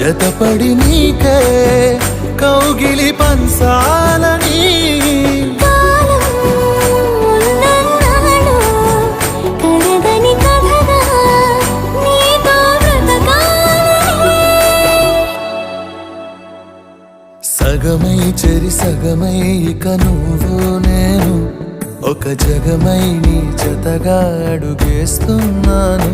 జతపడి నీకే కౌగిలి పంచాలని. సగమై చెరి సగమై ఇక నువ్వు నేను ఒక జగమై నీ జతగా అడుగేస్తున్నాను